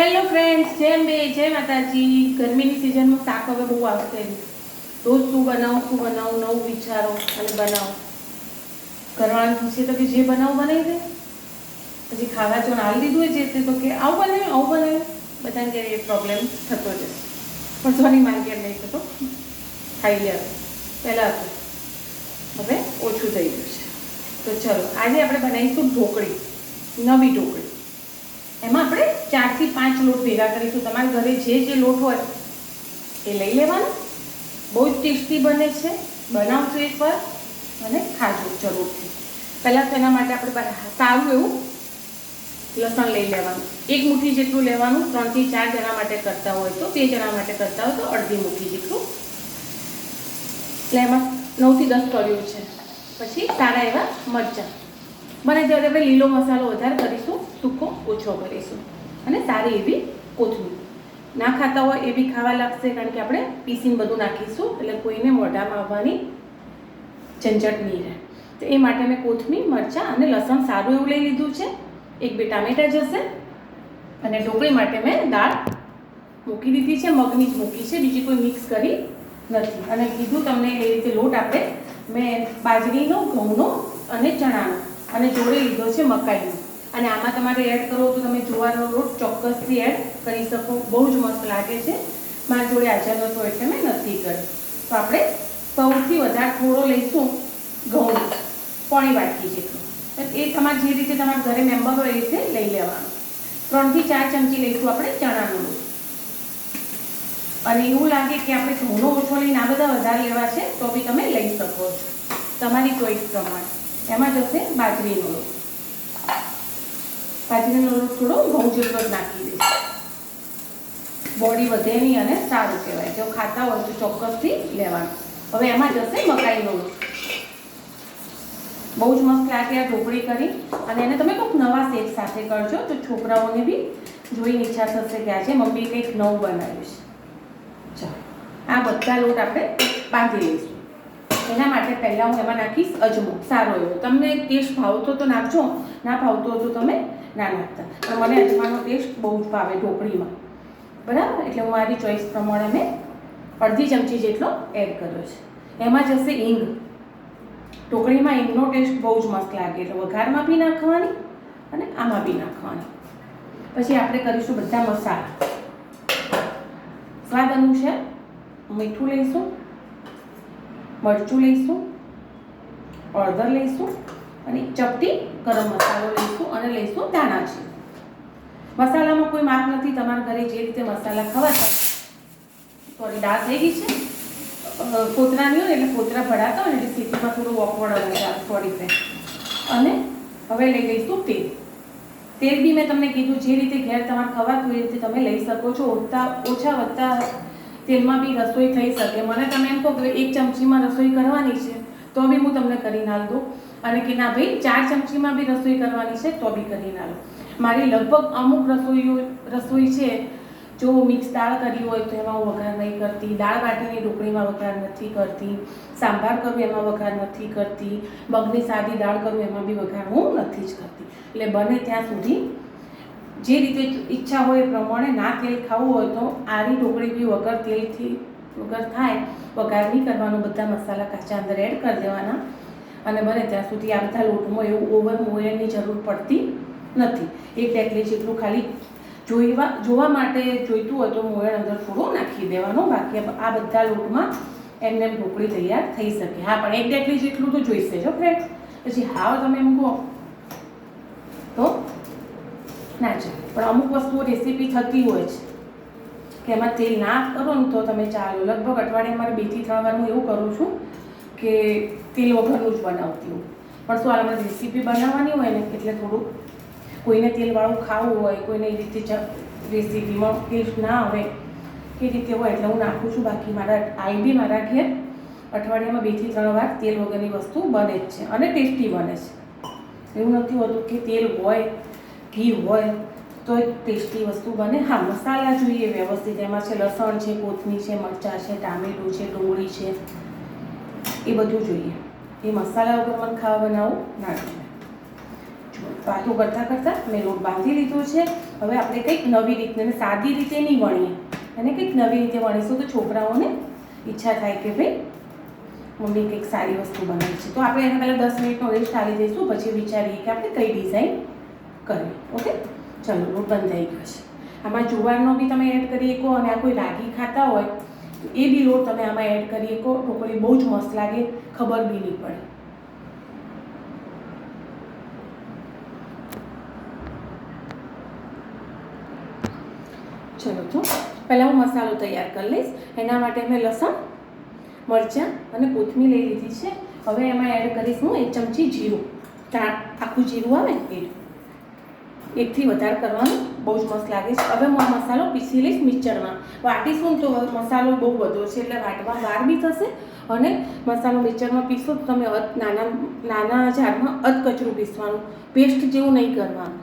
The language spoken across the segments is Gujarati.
હેલો ફ્રેન્ડ્સ જેમ બે જય માતાજી. ગરમીની સિઝનમાં શાક હવે બહુ આવશે. રોજ શું બનાવું શું બનાવું, નવું વિચારો અને બનાવો. કરવાનું પૂછીએ તો કે જે બનાવું બનાવી દે. પછી ખાવા જો હાલ દીધું હોય જે તે કે આવું બનાવ્યું આવું બનાવ્યું. બધાને ક્યારે એ પ્રોબ્લેમ થતો જ હશે. પણ સોની માર્કેટ નહીં થતો. ખાઈ લે પહેલાં હતું. હવે ઓછું થઈ ગયું છે. તો ચલો, આજે આપણે બનાવીશું ઢોકળી. નવી ઢોકળી. એમાં આપણે ચારથી પાંચ લોટ ભેગા કરીશું. તમારા ઘરે જે જે લોટ હોય એ લઈ લેવાનો. બહુ જ ટેસ્ટી બને છે. બનાવજો એકવાર અને ખાજો જરૂરથી. પહેલાં તો એના માટે આપણે સારું એવું લસણ લઈ લેવાનું. એક મુઠ્ઠી જેટલું લેવાનું, ત્રણથી ચાર જણા માટે કરતા હોય તો, બે જણા માટે કરતા હોય તો અડધી મુઠ્ઠી જેટલું. એટલે એમાં નવથી દસ કર્યું છે. પછી સારા એવા મરચાં. બને ત્યારે આપણે લીલો મસાલો વધારે કરીશું, સૂકો, ઓછો કરીશું. અને સારી એવી કોથમીર ના ખાતા હોય એ બી ખાવા લાગશે, કારણ કે આપણે પીસીને બધું નાખીશું, એટલે કોઈને મોઢામાં આવવાની ઝંઝટ નહીં રહે. તો એ માટે મેં કોથમીર, મરચાં અને લસણ સારું એવું લઈ લીધું છે. એક બે ટામેટા જશે. અને ઢોકળી માટે મેં દાળ મૂકી દીધી છે, મગની જ મૂકી છે, બીજી કોઈ મિક્સ કરી નથી. અને કીધું તમને એ રીતે લોટ આપણે મેં બાજરીનો, ઘઉંનો અને ચણાનો અને જોડે લીધો છે મકાઈનો. અને આમાં તમારે એડ કરવો તો તમે જુવારનો રોટ ચોક્કસથી એડ કરી શકો. બહુ જ મસ્ત લાગે છે. મારા જોડે હાજર નહોતો એટલે મેં નથી કર્યો. તો આપણે સૌથી વધારે થોડો લઈશું ઘઉંનો. પોણી વાટકી જેટલો એ તમારે જે રીતે તમારા ઘરે મેમ્બર હોય એ રીતે લઈ લેવાનું. ત્રણથી ચાર ચમચી લઈશું આપણે ચણાનો લોટ અને એવું લાગે કે આપણે ઘઉંનો ઓછો લઈને આ બધા વધારે લેવા છે, તો બી તમે લઈ શકો છો. તમારી ચોઈસ પ્રમાણે. એમાં જશે બાજરીનો લોટ. બાજરીનો લોટ થોડો ઘઉં જેટલો જ નાખી દઈશ. બોડી વધે નહીં અને સારું કહેવાય. જો ખાતા હોય તો ચોક્કસથી લેવાનું. હવે એમાં જશે મકાઈનો લોટ. બહુ જ મસ્ત લાગે આ ઢોકળી કરી. અને એને તમે કોઈક નવા શેપ સાથે કરજો. તો છોકરાઓને બી જોઈને ઈચ્છા થશે કે આજે મમ્મી કંઈક નવું બનાવ્યું છે. ચાલો. આ બધા લોટ આપણે બાંધી લઈશું. એના માટે પહેલાં હું એમાં નાખીશ અજમો. સારો એવો. તમને ટેસ્ટ ભાવતો તો નાખજો. ના ભાવતો તો તમે ના નાખતા. પણ મને અજમાનો ટેસ્ટ બહુ જ ભાવે ઢોકળીમાં. બરાબર? એટલે હું મારી ચોઈસ પ્રમાણે મેં અડધી ચમચી જેટલો એડ કર્યો છે. એમાં જશે ઈંગ ઢોકળીમાં ઈંગનો ટેસ્ટ બહુ જ મસ્ત લાગે. એટલે વઘારમાં બી નાખવાની અને આમાં બી નાખવાની. પછી આપણે કરીશું બધા મસાલા. સ્વાદ અનુસાર મીઠું લઈશું મરચું લઈશું, હળદર લઈશું અને ચપટી ગરમ મસાલો લઈશું અને લઈશું ધાણા છે મસાલામાં કોઈ માર્ક નથી, તમારા ઘરે જે રીતે મસાલા ખવાતા. સોરી દાળ થઈ ગઈ છે. કોતરાની હોય એટલે કોતરા ભરાતા હોય એટલે સ્થિતિમાં થોડું છે સોરી ફ્રેન્ડ અને હવે લઈ લઈશું તેલ. તેલ બી મેં તમને કીધું, જે રીતે ઘેર તમારે ખવાતું એ રીતે તમે લઈ શકો છો. ઓછા ઓછા વધતા તેલમાં બી રસોઈ થઈ શકે. મને તમે એમ કહો કે એક ચમચીમાં રસોઈ કરવાની છે, તો બી હું તમને કરી ના દઉં. અને કે ના ભાઈ, ચાર ચમચીમાં બી રસોઈ કરવાની છે, તો બી કરી ના લઉં મારી લગભગ અમુક રસોઈઓ, રસોઈ છે, જો મિક્સ દાળ કરી હોય તો એમાં હું વઘાર નહીં કરતી. દાળ બાટીની ઢોકળીમાં વઘાર નથી કરતી. સાંભાર કરું એમાં વઘાર નથી કરતી. મગની સાદી દાળ કરું એમાં બી વઘાર હું નથી જ કરતી. એટલે બને ત્યાં સુધી જે રીતે ઈચ્છા હોય એ પ્રમાણે ના તેલ ખાવું હોય તો આરી ઢોકળી બી વગર તેલથી વગર થાય, વઘાર નહીં કરવાનો, બધા મસાલા કાચા અંદર એડ કરી દેવાના. અને બને ત્યાં સુધી આ બધા લોટમાં એવું ઓવર મોયરની જરૂર પડતી નથી. એક ટેકલી જેટલું ખાલી જોઈવા, જોવા માટે જોઈતું હોય તો મોયણ અંદર થોડું નાખી દેવાનું. બાકી આ બધા લોટમાં એમને એમ ઢોકળી તૈયાર થઈ શકે. હા, પણ એક ટેકલી જેટલું તો જોઈશે જો ફ્રેન્ડ પછી હાવ તમે એમ કહો. તો ના ચાલે પણ અમુક વસ્તુઓ રેસીપી થતી હોય છે. કે એમાં તેલ ના કરો ને તો તમે ચાલો. લગભગ અઠવાડિયામાં મારે બેથી ત્રણ વાર હું એવું કરું છું કે તેલ વગરનું જ બનાવતી હું પણ શું આમાં રેસીપી બનાવવાની હોય ને, એટલે થોડુંક કોઈને તેલવાળું ખાવું હોય, કોઈને એ રીતે રેસીપીમાં ટેસ્ટ ના આવે, એ રીતે હોય, એટલે હું નાખું છું. બાકી મારા આઈ બી મારા ઘેર અઠવાડિયામાં બેથી ત્રણ વાર તેલ વગરની વસ્તુ બને જ છે અને ટેસ્ટી બને છે. એવું નથી હોતું કે તેલ હોય ઘી હોય તો એક ટેસ્ટી વસ્તુ બને. હા, મસાલા જોઈએ, વ્યવસ્થિત. એમાં છે લસણ છે, કોથમીર છે, મરચાં છે, ટામેટું છે, ડુંગળી છે. એ બધું જોઈએ. એ મસાલા વગર મને ખાવા બનાવવું ના ગમે. વાતો કરતાં કરતાં મેં લોટ બાંધી લીધો છે. હવે આપણે કંઈક નવી રીતે સાદી રીતે નહીં વણીએ. અને કંઈક નવી રીતે વણીશું તો છોકરાઓને ઈચ્છા થાય કે ભાઈ મમ્મી કંઈક સારી વસ્તુ બનાવી છે. તો આપણે એના પહેલાં દસ મિનિટનો રેસ્ટ આવી દઈશું પછી વિચારીએ કે આપણે કઈ ડિઝાઇન કરવી ઓકે? ચલો લોટ બંધાઈ ગયો છે. આમાં જુવારનો બી તમે એડ કરી શકો અને આ કોઈ રાગી ખાતા હોય એ બી લોટ તમે આમાં એડ કરી શકો. ઢોકળી બહુ જ મસ્ત લાગે, ખબર બી નહીં પડે. ચલો તો પહેલાં હું મસાલો તૈયાર કરી લઈશ. એના માટે મેં લસણ, મરચાં અને કોથમીર લઈ લીધી છે. હવે એમાં એડ કરીશ હું એક ચમચી જીરું. આખું જીરું આવે ને એ એકથી વધારે કરવાનું બહુ જ મસ્ત લાગે છે. હવે હું મસાલો પીસી લઈશ મિક્સરમાં. વાટીશું તો મસાલો બહુ બધો છે એટલે વાટવા વાર બી થશે અને મસાલો મિક્સરમાં પીસો તો તમે અધ નાના નાના જારમાં અધ કચરું પીસવાનું. પેસ્ટ જેવું નહીં કરવાનું.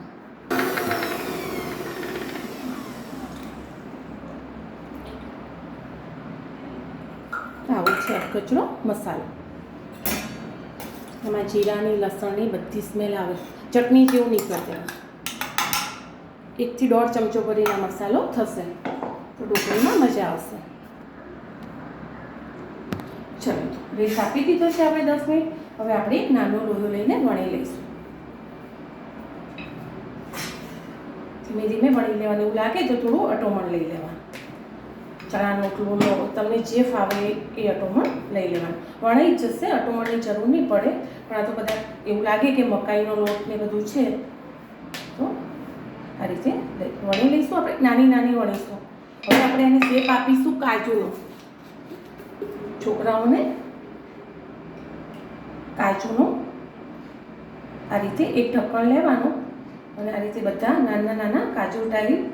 આવો છે કચરો મસાલો. એમાં જીરાની, લસણની બધી સ્મેલ આવે. ચટણી જેવું દેવાનું એકથી દોઢ ચમચો ભરીને મસાલો થશે. તો ઢોકળીમાં મજા આવશે. ચલો, રેસ આપી દીધો છે આપણે દસ મિનિટ. હવે આપણે એક નાનો લોહો લઈને વણી લઈશું. ધીમે ધીમે વણી લેવાનું. એવું લાગે તો થોડું અટોમણ લઈ લેવાનું. ચણાનો લોટનો તમને જે ફાવે એ અટોમણ લઈ લેવાનું. વણાઈ જ જશે, અટોમણની જરૂર નહીં પડે. પણ આ તો બધા એવું લાગે કે મકાઈનો લોટ ને બધું છે. તો આ રીતે વણી લઈશું આપણે. નાની નાની વણીશું. હવે આપણે એને શેપ આપીશું કાજુનો. છોકરાઓને કાજુનો આ રીતે એક ઢક્કણ લેવાનું અને આ રીતે બધા નાના નાના કાજુ ટાઈલ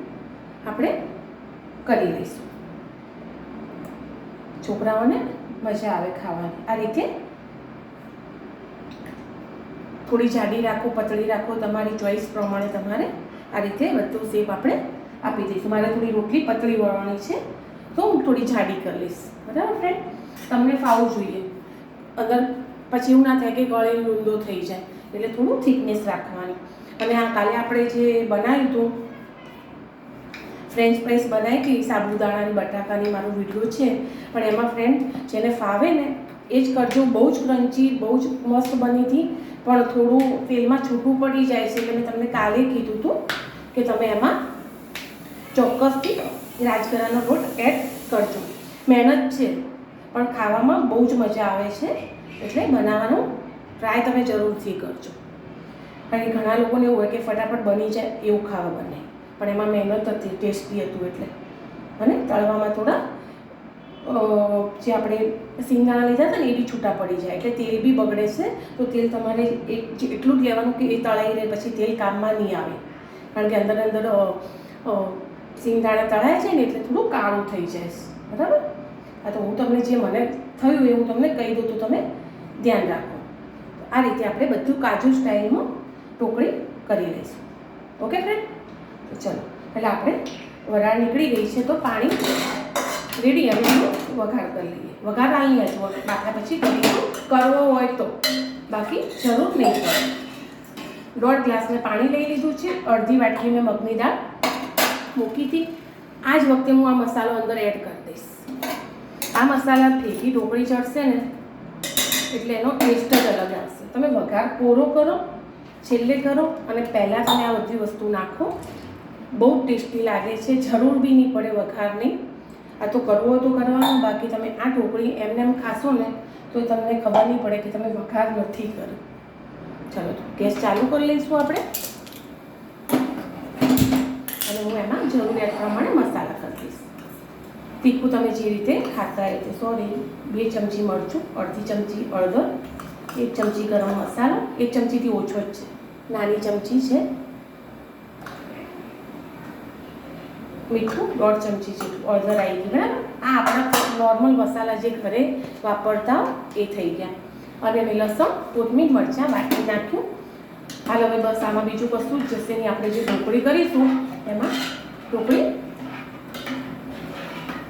આપણે કરી લઈશું. છોકરાઓને મજા આવે ખાવાની. આ રીતે થોડી જાડી રાખો, પતળી રાખો, તમારી ચોઈસ પ્રમાણે તમારે આ રીતે બધું શેપ આપણે આપી દઈશું. મારે થોડી રોટલી પતળી વળવાની છે, તો હું થોડી જાડી કરી લઈશ. બરાબર ફ્રેન્ડ તમને ફાવવું જોઈએ. અગર પછી એવું ના થાય કે ગળે લૂંદો થઈ જાય, એટલે થોડું થિકનેસ રાખવાની. અને આ કાલે આપણે જે બનાવ્યું હતું ફ્રેન્ચ ફ્રાઈસ બનાવી હતી, સાબુદાણાની, બટાકાની, મારો વીડિયો છે. પણ એમાં ફ્રેન્ડ જેને ફાવે ને એ જ કરજો. બહુ જ ક્રન્ચી, બહુ જ મસ્ત બની હતી. પણ થોડું તેલમાં છૂટું પડી જાય છે એટલે મેં તમને કાલે કીધું હતું કે તમે એમાં ચોક્કસથી રાજગરાનો લોટ એડ કરજો. મહેનત છે, પણ ખાવામાં બહુ જ મજા આવે છે. એટલે બનાવવાનું ટ્રાય તમે જરૂરથી કરજો. કારણ કે ઘણા લોકોને એવું હોય કે ફટાફટ બની જાય, એવું ખાવા બને. પણ એમાં મહેનત હતી, ટેસ્ટી હતું એટલે. અને તળવામાં થોડા જે આપણે સિંગદાણા લીધા હતા ને, એ બી છૂટા પડી જાય એટલે તેલ બી બગડે છે, તો તેલ તમારે એક એટલું જ લેવાનું કે એ તળાઈ રહે, પછી તેલ કામમાં નહીં આવે. કારણ કે અંદર અંદર સિંગદાણા તળાય છે ને, એટલે થોડું કાળું થઈ જાય બરાબર? હા, તો હું તમને જે મને થયું એ હું તમને કહી દઉં, તો તમે ધ્યાન રાખો. આ રીતે આપણે બધું કાજુ સ્ટાઇલમાં ટોકળી કરી લઈશું. ઓકે ફ્રેન્ડ ચલો એટલે આપણે વરાળ નીકળી ગઈ છે, તો પાણી રેડી હવે વઘાર કરી લઈએ. વઘાર અહીંયા જ બાકા પછી કરીશું કરવો હોય તો. બાકી જરૂર નહીં પડે. દોઢ ગ્લાસ મેં પાણી લઈ લીધું છે. અડધી વાટકી મેં મગની દાળ મૂકી હતી. આ જ વખતે હું આ મસાલો અંદર એડ કરી દઈશ. આ મસાલા ફેંકી ઢોકળી ચડશે ને, એટલે એનો ટેસ્ટ જ અલગ આવશે. તમે વઘાર કોરો કરો, છેલ્લે કરો, અને પહેલાં તમે આ બધી વસ્તુ નાખો. બહુ ટેસ્ટી લાગે છે. જરૂર બી નહીં પડે વઘારની. આ તો કરવું તો કરવાનું, બાકી તમે આ ઢોકળી એમને એમ ખાશો ને, તો તમને ખબર નહીં પડે કે તમે વઘાર નથી કર્યો. ચાલો તો ગેસ ચાલુ કરી લઈશું આપણે. અને હું એમાં જરૂરિયાત પ્રમાણે મસાલા કરી દઈશ. તીખું તમે જે રીતે ખાતા રીતે. સોરી બે ચમચી મરચું, અડધી ચમચી હળદર, એક ચમચી ગરમ મસાલો, એક ચમચીથી ઓછો જ છે. નાની ચમચી છે. મીઠું, દોઢ ચમચી જેટલું ઓર્ડર આવી ગયું, બરાબર? આ આપણા નોર્મલ મસાલા જે ઘરે વાપરતા એ થઈ ગયા. અને મેં લસણ, કોથમીર, મરચાં વાટી નાખ્યું હાલ હવે બસ આમાં બીજું કશું જશે નહીં. આપણે જે ઢોકળી કરીશું, એમાં ઢોકળી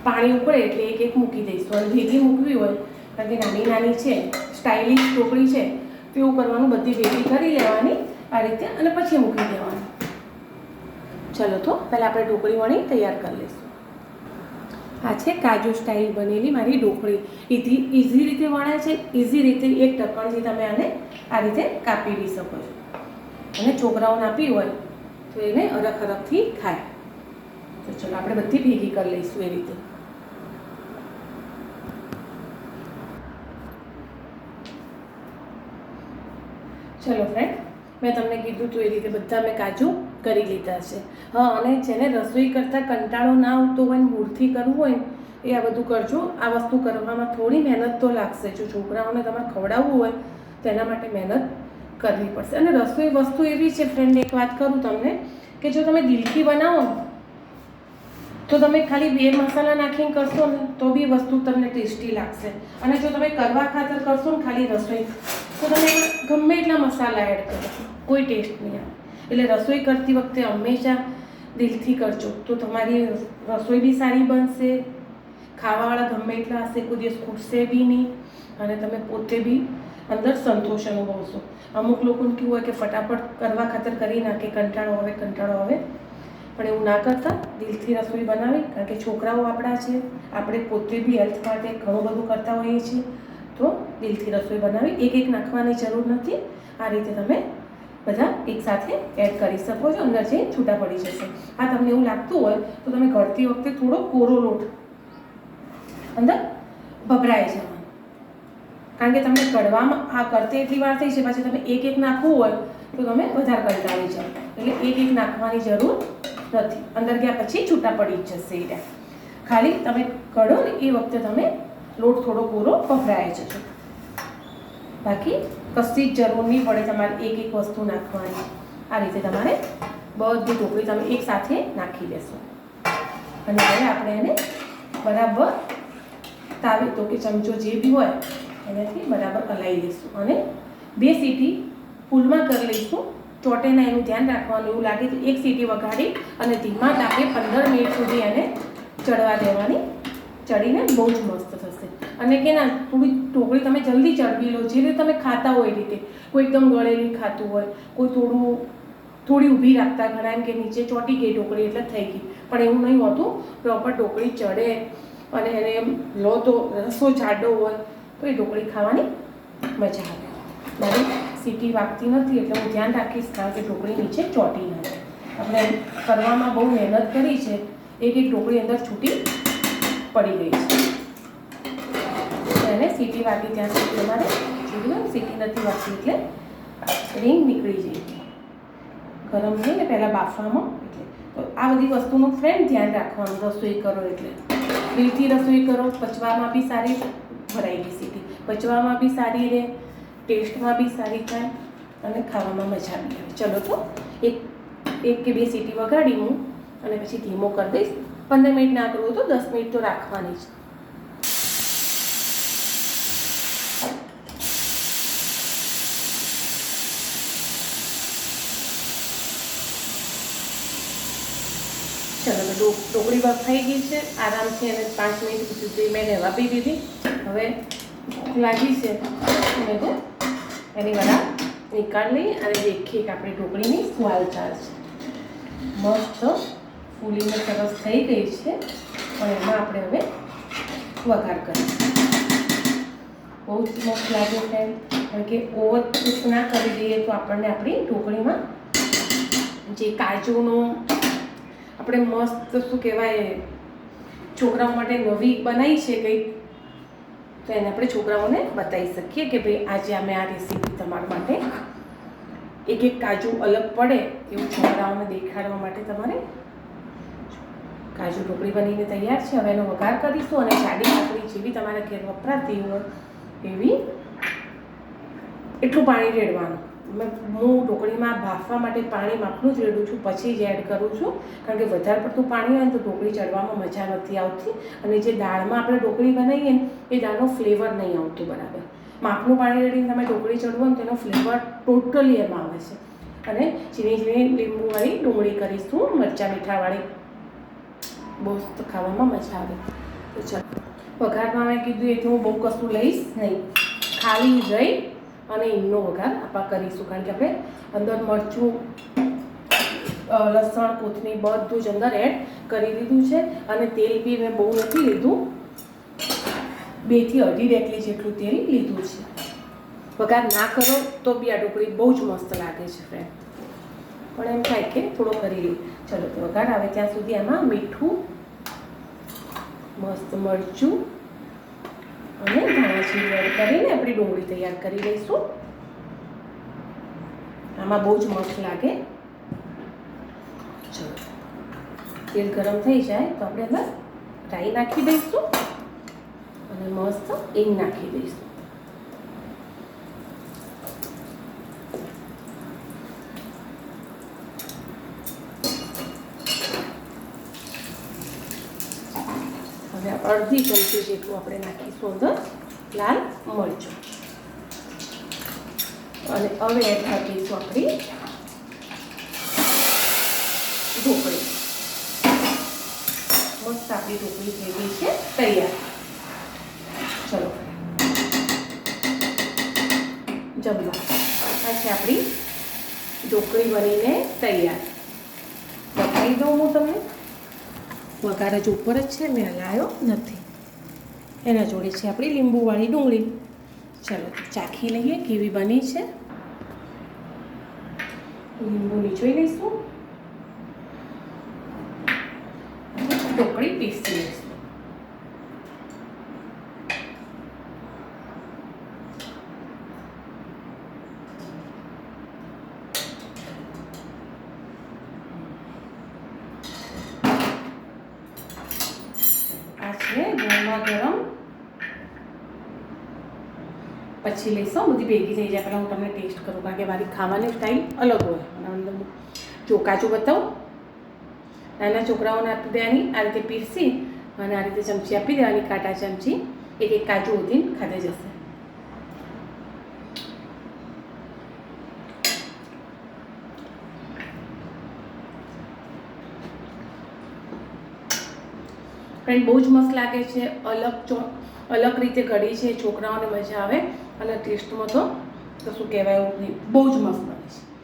પાણી ઉકળે એટલે એક એક મૂકી દઈશું. અને ભેગી મૂકવી હોય, કારણ કે નાની નાની છે સ્ટાઇલિશ ઢોકળી છે, તો એવું કરવાનું બધી ભેગી કરી લેવાની આ રીતે અને પછી મૂકી દેવાનું. ચલો તો, પહેલાં આપણે ઢોકળી વણી તૈયાર કરી લઈશું. આ છે કાજુ સ્ટાઇલ બનેલી મારી ઢોકળી. ઇઝી ઇઝી રીતે વણાય છે ઇઝી રીતે એક ટકણથી તમે આને આ રીતે કાપી બી શકો છો. અને છોકરાઓને આપી હોય તો એને અરખ અરખથી ખાય. તો ચલો આપણે બધી ભેગી કરી લઈશું એ રીતે. ચલો ફ્રેન્ડ મેં તમને કીધું હતું એ રીતે બધા મેં કાજુ કરી લીધા છે. હા, અને જેને રસોઈ કરતાં કંટાળો ના આવતો હોય મૂળથી કરવું હોય એ આ બધું કરજો. આ વસ્તુ કરવામાં થોડી મહેનત તો લાગશે. જો છોકરાઓને તમારે ખવડાવવું હોય, તો એના માટે મહેનત કરવી પડશે. અને રસોઈ વસ્તુ એવી છે ફ્રેન્ડ એક વાત કરું તમને, કે જો તમે દિલથી બનાવો તો તમે ખાલી બે મસાલા નાખીને કરશો ને, તો બી વસ્તુ તમને ટેસ્ટી લાગશે. અને જો તમે કરવા ખાતર કરશો ને, ખાલી રસોઈ, તો તમે ગમે એટલા મસાલા એડ કરો. કોઈ ટેસ્ટ નહીં આવે. એટલે રસોઈ કરતી વખતે હંમેશા દિલથી કરજો. તો તમારી રસોઈ બી સારી બનશે, ખાવાવાળા ગમે એટલા હશે, કોઈ દિવસ ખૂટશે બી નહીં, અને તમે પોતે બી અંદર સંતોષ અનુભવશો. અમુક લોકોને કેવું હોય કે ફટાફટ કરવા ખાતર કરી નાખે, કંટાળો આવે કંટાળો આવે. પણ એવું ના કરતા, દિલથી રસોઈ બનાવી, કારણ કે છોકરાઓ આપણા છે, આપણે પોતે બી હેલ્થ માટે ઘણું બધું કરતા હોઈએ છીએ. તો દિલથી રસોઈ બનાવી એક એક નાખવાની જરૂર નથી. આ રીતે તમે બધા એકસાથે એડ કરી શકો છો. અંદર જે છૂટા પડી જશે. આ તમને એવું લાગતું હોય તો તમે ઘડતી વખતે થોડો કોરો લોટ અંદર ભભરાઈ જવાનો. કારણ કે તમને કડવામાં આ કરતે એટલી વાર થઈ છે, પાછી તમે એક એક નાખવું હોય તો તમે વધારે કંટાળી જાઓ. એટલે એક એક નાખવાની જરૂર નથી. અંદર ગયા પછી છૂટા પડી જ જશે એ ખાલી તમે કડો ને એ વખતે તમે લોટ થોડો કોરો ભભરાય જજો. બાકી કશી જ જરૂર નહીં પડે તમારે એક એક વસ્તુ નાખવાની. આ રીતે તમારે બધી ટોપલી તમે એક સાથે નાખી દેશો. અને હવે આપણે એને બરાબર તાવે, તો કે ચમચો જે બી હોય, એનાથી બરાબર હલાવી દઈશું અને બે સીટી ફૂલમાં કરી લઈશું. ચોટેના એનું ધ્યાન રાખવાનું. એવું લાગે તો એક સીટી વગાડી અને ધીમા તાપે પંદર મિનિટ સુધી એને ચડવા દેવાની. ચડીને બહુ જ મસ્ત થશે. અને કે ના, થોડી ઢોકળી તમે જલ્દી ચડવી લો, જે રીતે તમે ખાતા હોય એ રીતે. કોઈ એકદમ ગળેલી ખાતું હોય, કોઈ થોડું થોડી ઊભી રાખતા ઘણા, એમ કે નીચે ચોટી ગઈ ઢોકળી એટલે થઈ ગઈ. પણ એવું નહીં હોતું પ્રોપર ઢોકળી ચડે અને એને એમ લો તો રસો જાડો હોય, તો એ ઢોકળી ખાવાની મજા આવે. મારી સીટી વાગતી નથી, એટલે હું ધ્યાન રાખીશ, કારણ કે ઢોકળી નીચે ચોટી નથી આપણે કરવામાં બહુ મહેનત કરી છે, એક એક ઢોકળી અંદર છૂટી પડી ગઈ છે. સીટી વાગી ત્યાં સુધી અમારે જોયું સીટી નથી વાગતી એટલે રિંગ નીકળી જાય. ગરમ છે ને પહેલાં બાફવામાં. એટલે તો આ બધી વસ્તુનું ફ્રેન્ડ ધ્યાન રાખવાનું, રસોઈ કરો એટલે. દિલથી રસોઈ કરો, પચવામાં બી સારી ગઈ સીટી પચવામાં બી સારી રહે ટેસ્ટમાં બી સારી થાય અને ખાવામાં મજા બી આવે. ચલો તો એક એક કે બે સીટી વગાડી હું અને પછી ધીમો કરી દઈશ. પંદર મિનિટ ના કરવું તો દસ મિનિટ તો રાખવાની જ ચલો તો ઢો- ઢોકળી થઈ ગઈ છે. આરામથી એને પાંચ મિનિટ સુધી મેં રહેવા બી દીધી. હવે લાગી છે. એને એની વડા નીકાળી અને દેખીએ કે આપણી ઢોકળીની સ્વાલ ચાલ છે. મસ્ત ફૂલીને સરસ થઈ ગઈ છે. પણ એમાં આપણે હવે વઘાર કરીશું. બહુ જ મસ્ત લાગે છે. કારણ કે ઓવર ના કરી દઈએ તો આપણને આપણી ઢોકળીમાં જે કાજુનું આપણે મસ્ત, શું કહેવાય, છોકરાઓ માટે નવી બનાવી છે કંઈક, તો એને આપણે છોકરાઓને બતાવી શકીએ કે ભાઈ, આજે અમે આ રેસીપી તમારા માટે એક એક કાજુ અલગ પડે એવું છોકરાઓને દેખાડવા માટે તમારે કાજુ ઢોકળી બનીને તૈયાર છે. હવે એનો વઘાર કરીશું અને જાડી કાકડી જેવી તમારા ઘેર વપરાતી હોય એવી એટલું પાણી રેડવાનું. હું ઢોકળીમાં બાફવા માટે પાણી માપનું જ રેડું છું, પછી જ એડ કરું છું. કારણ કે વધારે પડતું પાણી હોય તો ઢોકળી ચડવામાં મજા નથી આવતી. અને જે દાળમાં આપણે ઢોકળી બનાવીએ ને, એ દાળનો ફ્લેવર નહીં આવતું બરાબર. માપનું પાણી રેડીને તમે ઢોકળી ચડવો ને, તેનો ફ્લેવર ટોટલી એમાં આવે છે. અને ઝીણી ઝીણી લીંબુવાળી ડુંગળી કરીશું, મરચાં મીઠાવાળી. બહુ ખાવામાં મજા આવે. તો ચાલો. વઘારમાં મેં કીધું એટલું હું બહુ કશું લઈશ નહીં. ખાલી રહી. અને હિંગનો વઘાર આપણે કરીશું. કારણ કે આપણે અંદર મરચું લસણ, કોથમીર બધું જ અંદર એડ કરી દીધું છે. અને તેલ બી મેં બહુ નથી લીધું. બેથી અઢી ડેકલી જેટલું તેલ લીધું છે. વઘાર ના કરો તો બી આ ઢોકળી બહુ જ મસ્ત લાગે છે ફ્રેન્ડ પણ એમ થાય કે થોડો કરી લઈએ. ચલો, તો વઘાર આવે ત્યાં સુધી એમાં મીઠું, મસ્ત મરચું અને ધાણા એડ કરીને આપણી ડુંગળી તૈયાર કરી લઈશું. આમાં બહુ જ મસ્ત લાગે. ચલો, તેલ ગરમ થઈ જાય તો આપણે અંદર રાઈ નાખી દઈશું અને મસ્ત હિંગ નાખી દઈશું. હવે અડધી ચમચી જેટલું આપણે નાખીશું અંદર. લાલ મરચું અને હવે એડ નાખીશું આપણી ઢોકળી. મસ્ત આપણી ઢોકળી ગઈ છે, તૈયાર. ચલો. જમવા. આ છે આપણી ઢોકળી બનીને તૈયાર. બતાવી દઉં હું તમને. વઘાર જ ઉપર જ છે, મેં હલાયો નથી. એના જોડે છે આપણી લીંબુવાળી ડુંગળી. ચાલો ચાખી લઈએ, કેવી બની છે. લીંબુ નીચોઈ લઈશું. ટોકડી પીસી લઈશું આ છે ગરમા ગરમ પછી લઈશું બધી ભેગી થઈ જાય. પહેલાં હું તમને ટેસ્ટ કરું, કારણ કે મારી ખાવાની સ્ટાઈલ અલગ હોય. અંદર જો બતાવું. નાના છોકરાઓને આપી દેવાની, આ રીતે પીરસી અને આ રીતે ચમચી આપી દેવાની, કાંટા ચમચી. એક એક કાજુ ઉધીને ખાધે જશે. ફ્રેન્ડ બહુ જ મસ્ત લાગે છે. અલગ ચો, અલગ રીતે ઘડી છે, છોકરાઓને મજા આવે. અને ટેસ્ટમાં તો કશું કહેવાય એવું નહીં. બહુ જ મસ્ત બને છે.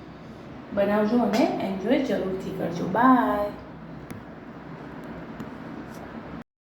બનાવજો અને એન્જોય જરૂરથી કરજો. બાય